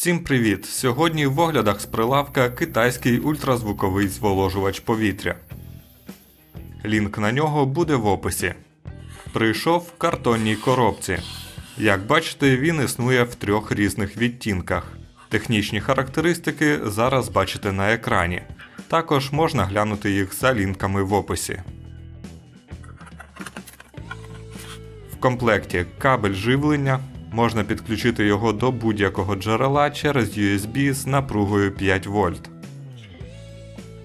Всім привіт! Сьогодні в оглядах з прилавка китайський ультразвуковий зволожувач повітря. Лінк на нього буде в описі. Прийшов в картонній коробці. Як бачите, він існує в трьох різних відтінках. Технічні характеристики зараз бачите на екрані. Також можна глянути їх за лінками в описі. В комплекті кабель живлення. Можна підключити його до будь-якого джерела через USB з напругою 5 вольт.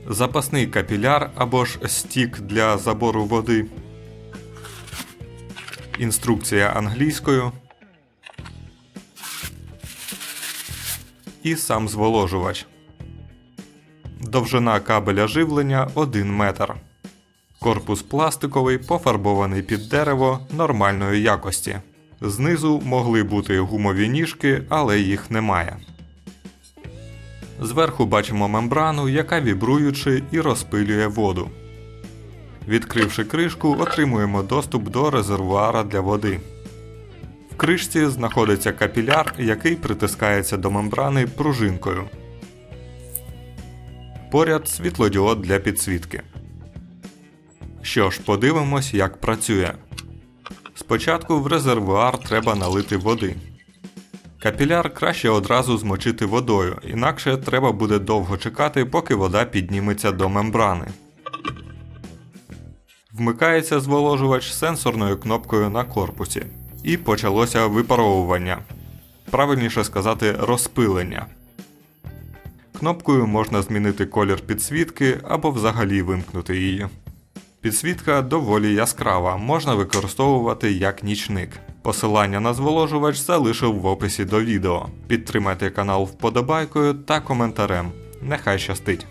Запасний капіляр або ж стік для забору води. Інструкція англійською. І сам зволожувач. Довжина кабеля живлення 1 метр. Корпус пластиковий, пофарбований під дерево нормальної якості. Знизу могли бути гумові ніжки, але їх немає. Зверху бачимо мембрану, яка вібруючи і розпилює воду. Відкривши кришку, отримуємо доступ до резервуара для води. В кришці знаходиться капіляр, який притискається до мембрани пружинкою. Поряд світлодіод для підсвітки. Що ж, подивимось, як працює. Спочатку в резервуар треба налити води. Капіляр краще одразу змочити водою, інакше треба буде довго чекати, поки вода підніметься до мембрани. Вмикається зволожувач сенсорною кнопкою на корпусі. І почалося випаровування. Правильніше сказати, розпилення. Кнопкою можна змінити колір підсвітки або взагалі вимкнути її. Підсвітка доволі яскрава, можна використовувати як нічник. Посилання на зволожувач залишив в описі до відео. Підтримайте канал вподобайкою та коментарем. Нехай щастить!